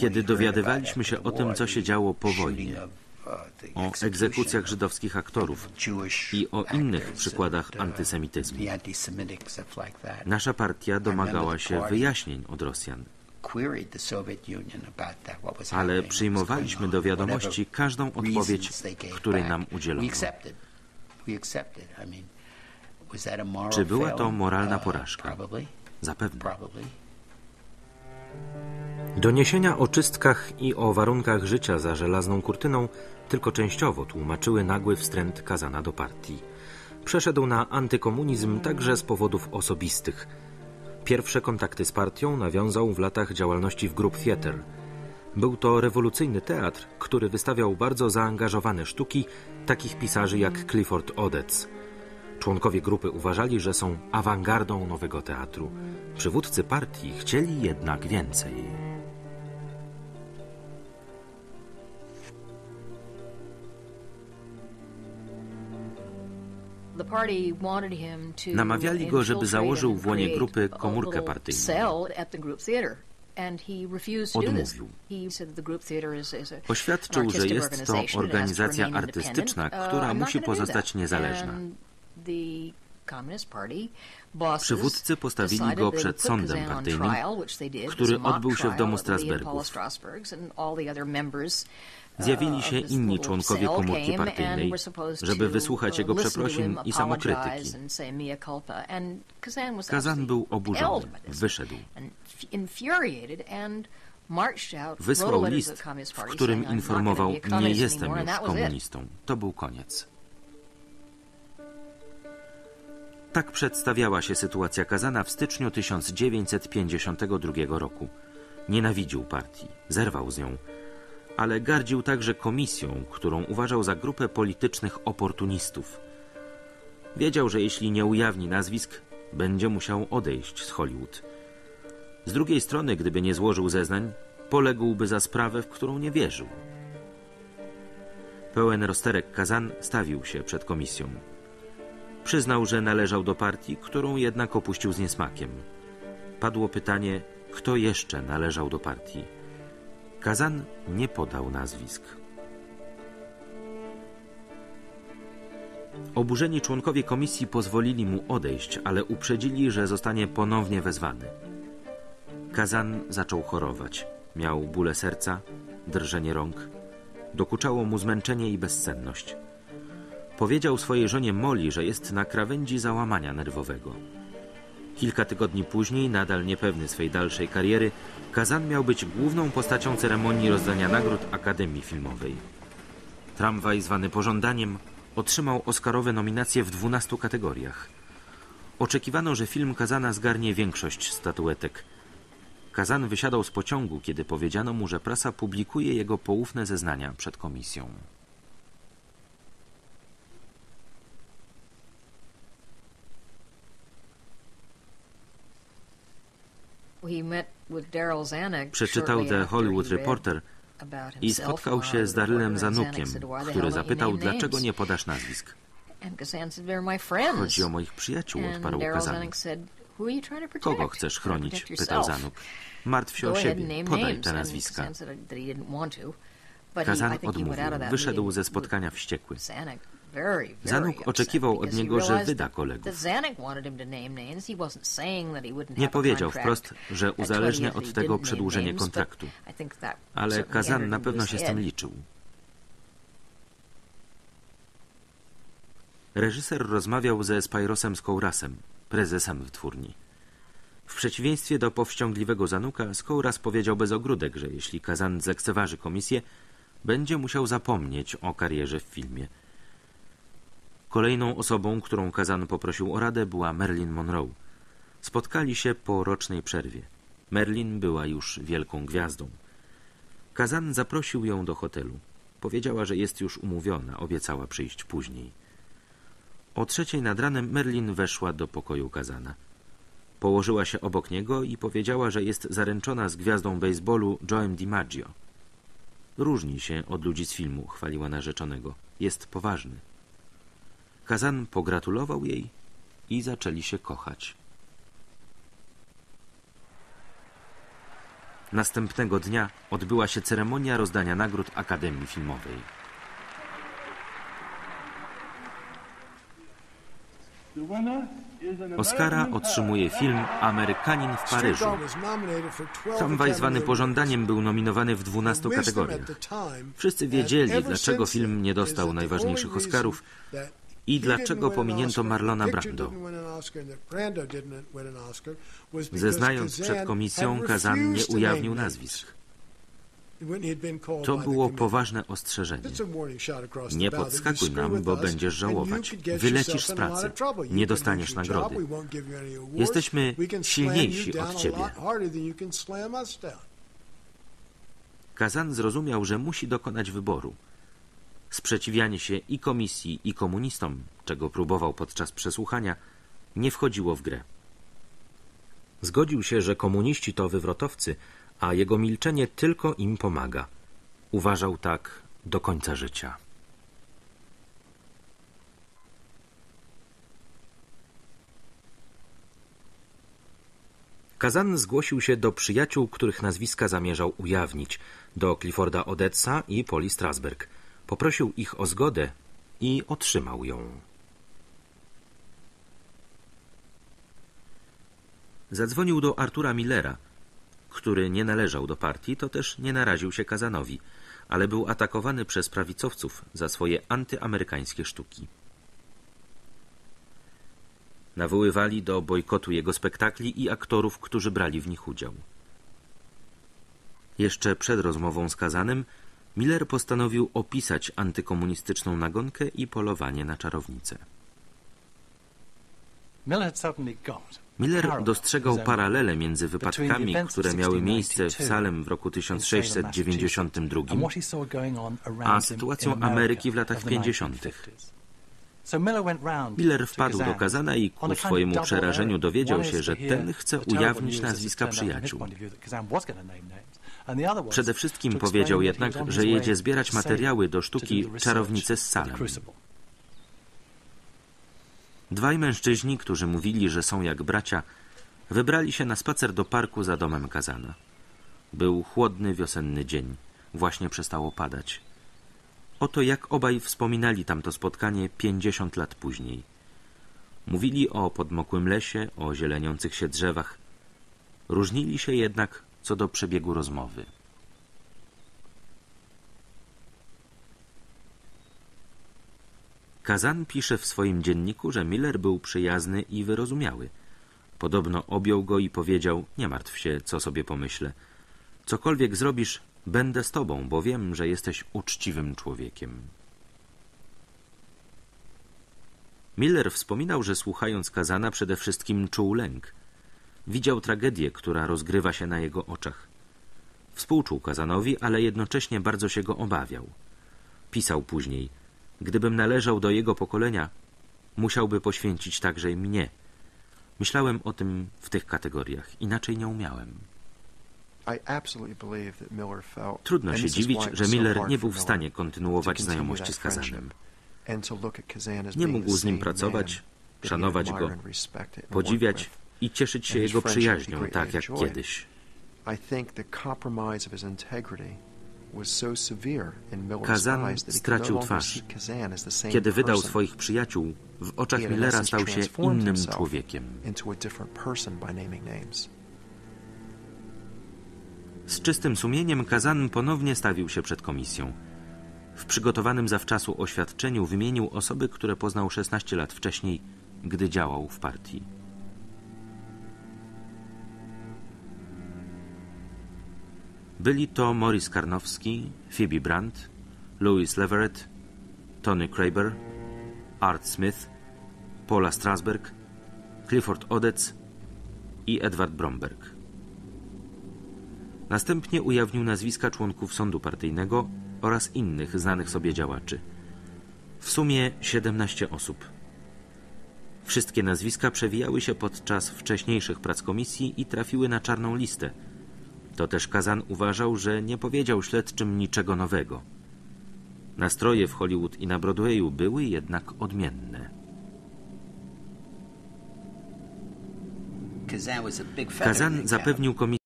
Kiedy dowiadywaliśmy się o tym, co się działo po wojnie, o egzekucjach żydowskich aktorów i o innych przykładach antysemityzmu, nasza partia domagała się wyjaśnień od Rosjan. Ale przyjmowaliśmy do wiadomości każdą odpowiedź, której nam udzielono. Czy była to moralna porażka? Zapewne. Doniesienia o czystkach i o warunkach życia za żelazną kurtyną tylko częściowo tłumaczyły nagły wstręt Kazana do partii. Przeszedł na antykomunizm także z powodów osobistych. Pierwsze kontakty z partią nawiązał w latach działalności w Group Theatre. Był to rewolucyjny teatr, który wystawiał bardzo zaangażowane sztuki takich pisarzy jak Clifford Odets. Członkowie grupy uważali, że są awangardą nowego teatru. Przywódcy partii chcieli jednak więcej. Namawiali go, żeby założył w łonie grupy komórkę partyjną. Odmówił. Oświadczył, że jest to organizacja artystyczna, która musi pozostać niezależna. Przywódcy postawili go przed sądem partyjnym, który odbył się w domu Strasbergów. Zjawili się inni członkowie komórki partyjnej, żeby wysłuchać jego przeprosin i samokrytyki. Kazan był oburzony, wyszedł. Wysłał list, w którym informował, nie jestem już komunistą. To był koniec. Tak przedstawiała się sytuacja Kazana w styczniu 1952 roku. Nienawidził partii, zerwał z nią, ale gardził także komisją, którą uważał za grupę politycznych oportunistów. Wiedział, że jeśli nie ujawni nazwisk, będzie musiał odejść z Hollywood. Z drugiej strony, gdyby nie złożył zeznań, poległby za sprawę, w którą nie wierzył. Pełen rozterek Kazan stawił się przed komisją. Przyznał, że należał do partii, którą jednak opuścił z niesmakiem. Padło pytanie, kto jeszcze należał do partii. Kazan nie podał nazwisk. Oburzeni członkowie komisji pozwolili mu odejść, ale uprzedzili, że zostanie ponownie wezwany. Kazan zaczął chorować. Miał bóle serca, drżenie rąk. Dokuczało mu zmęczenie i bezsenność. Powiedział swojej żonie Molly, że jest na krawędzi załamania nerwowego. Kilka tygodni później, nadal niepewny swej dalszej kariery, Kazan miał być główną postacią ceremonii rozdania nagród Akademii Filmowej. Tramwaj zwany pożądaniem otrzymał Oscarowe nominacje w 12 kategoriach. Oczekiwano, że film Kazana zgarnie większość statuetek. Kazan wysiadał z pociągu, kiedy powiedziano mu, że prasa publikuje jego poufne zeznania przed komisją. Przeczytał The Hollywood Reporter i spotkał się z Darylem Zanukiem, który zapytał, dlaczego nie podasz nazwisk. Chodzi o moich przyjaciół, odparł Kazan. Kogo chcesz chronić? pytał Zanuk. Martw się o siebie, podaj te nazwiska. Kazan odmówił. Wyszedł ze spotkania wściekły. Zanuk oczekiwał od niego, że wyda kolegów. Nie powiedział wprost, że uzależnia od tego przedłużenie kontraktu, ale Kazan na pewno się z tym liczył. Reżyser rozmawiał ze Spyrosem Skourasem, prezesem wytwórni. W przeciwieństwie do powściągliwego Zanuka, Skouras powiedział bez ogródek, że jeśli Kazan zlekceważy komisję, będzie musiał zapomnieć o karierze w filmie – Kolejną osobą, którą Kazan poprosił o radę, była Marilyn Monroe. Spotkali się po rocznej przerwie. Merlin była już wielką gwiazdą. Kazan zaprosił ją do hotelu. Powiedziała, że jest już umówiona, obiecała przyjść później. O trzeciej nad ranem Merlin weszła do pokoju Kazana. Położyła się obok niego i powiedziała, że jest zaręczona z gwiazdą baseballu Joe'em DiMaggio. Różni się od ludzi z filmu, chwaliła narzeczonego. Jest poważny. Kazan pogratulował jej i zaczęli się kochać. Następnego dnia odbyła się ceremonia rozdania nagród Akademii Filmowej. Oscara otrzymuje film Amerykanin w Paryżu. Tramwaj zwany pożądaniem był nominowany w 12 kategoriach. Wszyscy wiedzieli, dlaczego film nie dostał najważniejszych Oscarów i dlaczego pominięto Marlona Brando. Zeznając przed komisją, Kazan nie ujawnił nazwisk. To było poważne ostrzeżenie. Nie podskakuj nam, bo będziesz żałować. Wylecisz z pracy. Nie dostaniesz nagrody. Jesteśmy silniejsi od ciebie. Kazan zrozumiał, że musi dokonać wyboru. Sprzeciwianie się i komisji, i komunistom, czego próbował podczas przesłuchania, nie wchodziło w grę. Zgodził się, że komuniści to wywrotowcy, a jego milczenie tylko im pomaga. Uważał tak do końca życia. Kazan zgłosił się do przyjaciół, których nazwiska zamierzał ujawnić, do Clifforda Odetsa i Poli Strasberg. Poprosił ich o zgodę i otrzymał ją. Zadzwonił do Artura Millera, który nie należał do partii, to też nie naraził się Kazanowi, ale był atakowany przez prawicowców za swoje antyamerykańskie sztuki. Nawoływali do bojkotu jego spektakli i aktorów, którzy brali w nich udział. Jeszcze przed rozmową z Kazanem Miller postanowił opisać antykomunistyczną nagonkę i polowanie na czarownicę. Miller dostrzegał paralele między wypadkami, które miały miejsce w Salem w roku 1692, a sytuacją Ameryki w latach 50. Miller wpadł do Kazana i ku swojemu przerażeniu dowiedział się, że ten chce ujawnić nazwiska przyjaciół. Przede wszystkim powiedział jednak, że jedzie zbierać materiały do sztuki Czarownice z Salem. Dwaj mężczyźni, którzy mówili, że są jak bracia, wybrali się na spacer do parku za domem Kazana. Był chłodny wiosenny dzień. Właśnie przestało padać. Oto jak obaj wspominali tamto spotkanie pięćdziesiąt lat później. Mówili o podmokłym lesie, o zieleniących się drzewach. Różnili się jednak co do przebiegu rozmowy. Kazan pisze w swoim dzienniku, że Miller był przyjazny i wyrozumiały. Podobno objął go i powiedział, nie martw się, co sobie pomyślę. Cokolwiek zrobisz, będę z tobą, bo wiem, że jesteś uczciwym człowiekiem. Miller wspominał, że słuchając Kazana przede wszystkim czuł lęk. Widział tragedię, która rozgrywa się na jego oczach. Współczuł Kazanowi, ale jednocześnie bardzo się go obawiał. Pisał później – Gdybym należał do jego pokolenia, musiałby poświęcić także i mnie. Myślałem o tym w tych kategoriach, inaczej nie umiałem. Trudno się dziwić, że Miller nie był w stanie kontynuować znajomości z Kazanem. Nie mógł z nim pracować, szanować go, podziwiać i cieszyć się jego przyjaźnią, tak jak kiedyś. Kazan stracił twarz. Kiedy wydał swoich przyjaciół, w oczach Millera stał się innym człowiekiem. Z czystym sumieniem Kazan ponownie stawił się przed komisją. W przygotowanym zawczasu oświadczeniu wymienił osoby, które poznał 16 lat wcześniej, gdy działał w partii. Byli to Maurice Karnowski, Phoebe Brandt, Louis Leverett, Tony Kraber, Art Smith, Paula Strasberg, Clifford Odets i Edward Bromberg. Następnie ujawnił nazwiska członków sądu partyjnego oraz innych znanych sobie działaczy. W sumie 17 osób. Wszystkie nazwiska przewijały się podczas wcześniejszych prac komisji i trafiły na czarną listę – to też Kazan uważał, że nie powiedział śledczym niczego nowego. Nastroje w Hollywood i na Broadwayu były jednak odmienne. Kazan zapewnił komisji